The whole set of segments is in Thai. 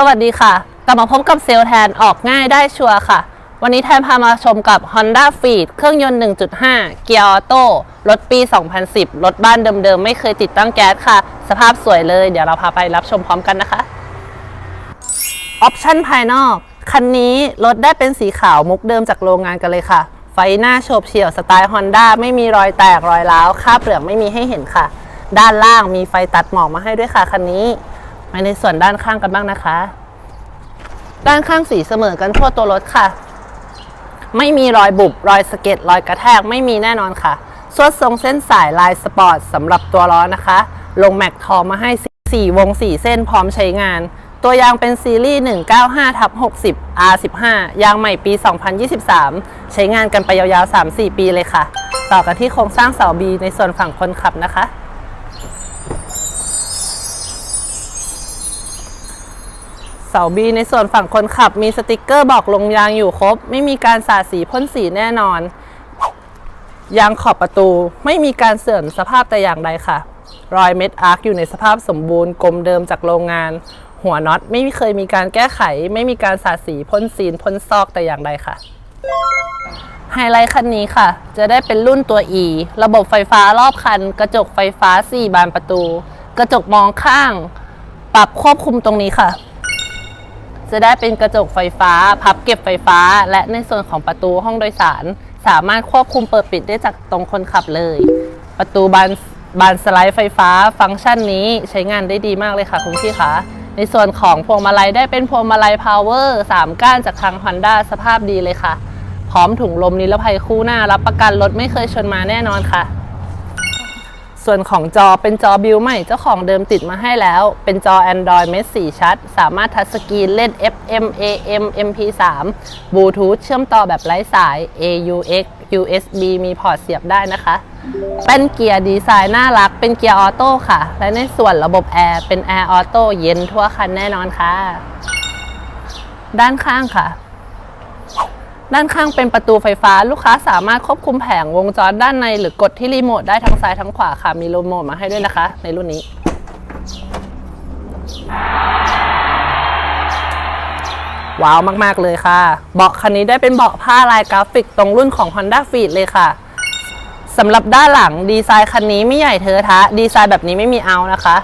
สวัสดีค่ะ กลับมาพบกับเซลแทนออกง่ายได้ชัวร์ค่ะ วันนี้แทนพามาชมกับ Honda f e e d เครื่องยนต์ 1.5 เกียร์ออโต้รถปี 2010 รถบ้านเดิมๆ ไม่เคยติดตั้งแก๊สค่ะ สภาพสวยเลย เดี๋ยวเราพาไปรับชมพร้อมกันนะคะออปชั่นภายนอก คันนี้รถได้เป็นสีขาวมุกเดิมจากโรงงานกันเลยค่ะ ไฟหน้าโฉบเฉี่ยวสไตล์ Honda ไม่มีรอยแตกรอยร้าวคาบเปลือกไม่มีให้เห็นค่ะ ด้านล่างมีไฟตัดหมอกมาให้ด้วยค่ะคันนี้ มาในส่วนด้านข้างกันบ้างนะคะ ด้านข้างสีเสมอกันทั่วตัวรถค่ะ ไม่มีรอยบุบรอยสะเก็ดรอยกระแทกไม่มีแน่นอนค่ะสวดทรงเส้นสายลายสปอร์ตสำหรับตัวล้อนะคะ ลงแม็กทอมาให้ 4 วง 4 เส้นพร้อมใช้งาน ตัวยางเป็นซีรีส์ 195ทับ60 R15 ยางใหม่ปี 2023 ใช้งานกันไปยาวๆ 3-4 ปีเลยค่ะ ต่อกันที่โครงสร้างเสาบีในส่วนฝั่งคนขับนะคะ เสาบีในส่วนฝั่งคนขับมีสติกเกอร์บอกลงยางอยู่ครบ ไม่มีการสาดสีพ่นสีแน่นอน ยางขอบประตูไม่มีการเสื่อมสภาพแต่อย่างใดค่ะ รอยเม็ดอาร์คอยู่ในสภาพสมบูรณ์กลมเดิมจากโรงงาน หัวน็อตไม่เคยมีการแก้ไข ไม่มีการสาดสีพ่นสีนพ่นซอกแต่อย่างใดค่ะไฮไลท์คันนี้ค่ะ จะได้เป็นรุ่นตัว E ระบบไฟฟ้ารอบคัน กระจกไฟฟ้า 4 บานประตู กระจกมองข้าง ปรับควบคุมตรงนี้ค่ะ จะได้เป็นกระจกไฟฟ้า พับเก็บไฟฟ้า และในส่วนของประตูห้องโดยสาร สามารถควบคุมเปิดปิดได้จากตรงคนขับเลย ประตูบานบานสไลด์ไฟฟ้า ฟังก์ชันนี้ใช้งานได้ดีมากเลยค่ะคุณพี่คะในส่วนของพวงมาลัยได้เป็นพวงมาลัยพาวเวอร์3ก้านจากทาง Honda สภาพดีเลยค่ะ พร้อมถุงลมนิรภัยคู่หน้ารับประกันรถไม่เคยชนมาแน่นอนค่ะ ส่วนของจอเป็นจอบิลใหม่เจ้าของเดิมติดมาให้แล้ว เป็นจอ Android เม็ด4ชัด สามารถทัชสกรีนเล่น FM AM MP3 Bluetooth เชื่อมต่อแบบไร้สาย AUX USB มีพอร์ตเสียบได้นะคะ เป็นเกียร์ดีไซน์น่ารัก เป็นเกียร์ออโต้ค่ะ และในส่วนระบบแอร์เป็นแอร์ออโต้เย็นทั่วคันแน่นอนค่ะ ด้านข้างค่ะ ด้านข้างเป็นประตูไฟฟ้า ลูกค้าสามารถควบคุมแผงวงจรด้านใน หรือกดที่รีโมทได้ทั้งซ้ายทั้งขวาค่ะ มีรีโมทมาให้ด้วยนะคะ ในรุ่นนี้ ว้าวมาก ๆ เลยค่ะ เบาะคันนี้ได้เป็นเบาะผ้าลายกราฟิกตรงรุ่นของ Honda f e e d เลยค่ะสำหรับด้านหลังดีไซน์คันนี้ไม่ใหญ่เทอะทะ ดีไซน์แบบนี้ไม่มีเอานะคะ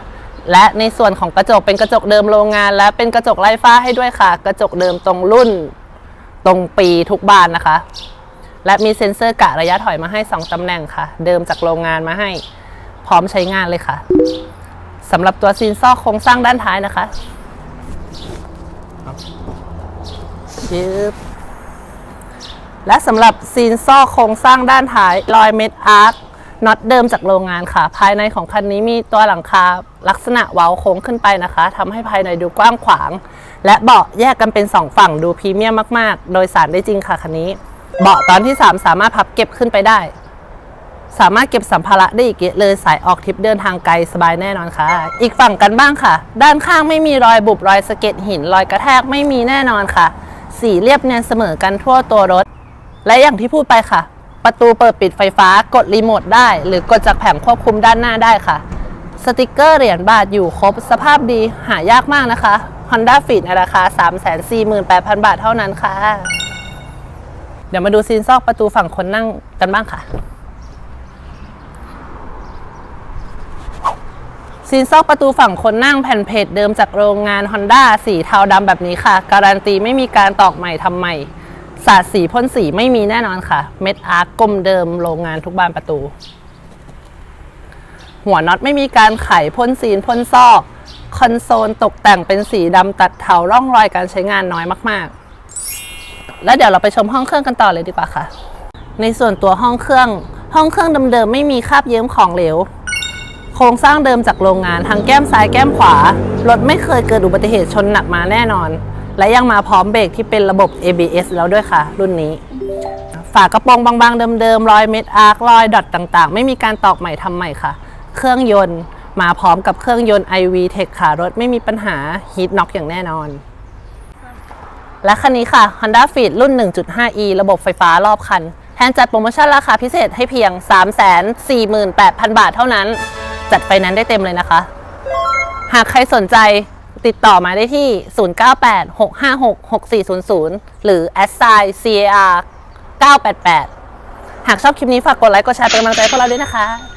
และในส่วนของกระจกเป็นกระจกเดิมโรงงาน และเป็นกระจกไร้ฟ้าให้ด้วยค่ะ กระจกเดิมตรงรุ่น ตรงปีทุกบานนะคะ และมีเซ็นเซอร์กะระยะถอยมาให้ 2ตำแหน่งค่ะ เดิมจากโรงงานมาให้พร้อมใช้งานเลยค่ะสำหรับตัวซีนซอกโครงสร้างด้านท้ายนะคะยึบและสำหรับซีนซอกโครงสร้างด้านท้ายรอยเม็ดอาร์ค น็อตเดิมจากโรงงานค่ะ ภายในของคันนี้มีตัวหลังคาลักษณะเว้าโค้งขึ้นไปนะคะทำให้ภายในดูกว้างขวาง และเบาะแยกกันเป็น 2 ฝั่งดูพรีเมียมมาก ๆ โดยสารได้จริงค่ะคันนี้ เบาะตอนที่ 3 สามารถพับเก็บขึ้นไปได้ สามารถเก็บสัมภาระได้อีกเยอะเลยสายออกทริปเดินทางไกลสบายแน่นอนค่ะ อีกฝั่งกันบ้างค่ะ ด้านข้างไม่มีรอยบุบรอยสะเก็ดหินรอยกระแทกไม่มีแน่นอนค่ะ สีเรียบเนียนเสมอกันทั่วตัวรถ และอย่างที่พูดไปค่ะ ประตูเปิดปิดไฟฟ้ากดรีโมทได้ หรือกดจากแผงควบคุมด้านหน้าได้ค่ะ สติกเกอร์เหรียญบาทอยู่ครบ สภาพดีหายากมากนะคะ Honda f e e d ในราคา 348,000 บาทเท่านั้นค่ะ เดี๋ยวมาดูซีนซอกประตูฝั่งคนนั่งกันบ้างค่ะซีนซอกประตูฝั่งคนนั่งแผ่นเพจเดิมจากโรงงาน Honda สีเทาดำแบบนี้ค่ะ การันตีไม่มีการตอกใหม่ทำใหม่ สาดสีพ่นสีไม่มีแน่นอนค่ะ เม็ดอาร์กกลมเดิมโรงงานทุกบานประตู หัวน็อตไม่มีการไขพ่นซีนพ่นซอกคอนโซลตกแต่งเป็นสีดำตัดเทาร่องรอยการใช้งานน้อยมากๆ แล้วเดี๋ยวเราไปชมห้องเครื่องกันต่อเลยดีกว่าค่ะ ในส่วนตัวห้องเครื่อง ห้องเครื่องเดิมๆไม่มีคราบเยิ้มของเหลวโครงสร้างเดิมจากโรงงานทั้งแก้มซ้ายแก้มขวารถไม่เคยเกิดอุบัติเหตุชนหนักมาแน่นอน และยังมาพร้อมเบรกที่เป็นระบบ ABS แล้วด้วยค่ะ รุ่นนี้ ฝากระโปรงบางๆ เดิมๆรอยเม็ดอาร์ครอยดอทต่างๆ ไม่มีการตอกใหม่ทำใหม่ค่ะ เครื่องยนต์มาพร้อมกับเครื่องยนต์ iV Tech ค่ะรถไม่มีปัญหาฮีทน็อกอย่างแน่นอน และคันนี้ค่ะ Honda f e e d รุ่น 1.5e ระบบไฟฟ้ารอบคัน แทนจัดโปรโมชั่นราคาพิเศษให้เพียง 348,000 บาทเท่านั้น จัดไฟแนนซ์ได้เต็มเลยนะคะ หากใครสนใจ ติดต่อมาได้ที่ 0986566400 หรือ a s s i car 988 หากชอบคลิปนี้ฝากกดไลค์ กดแชร์เป็นกำลังใจพวกเราด้วยนะคะ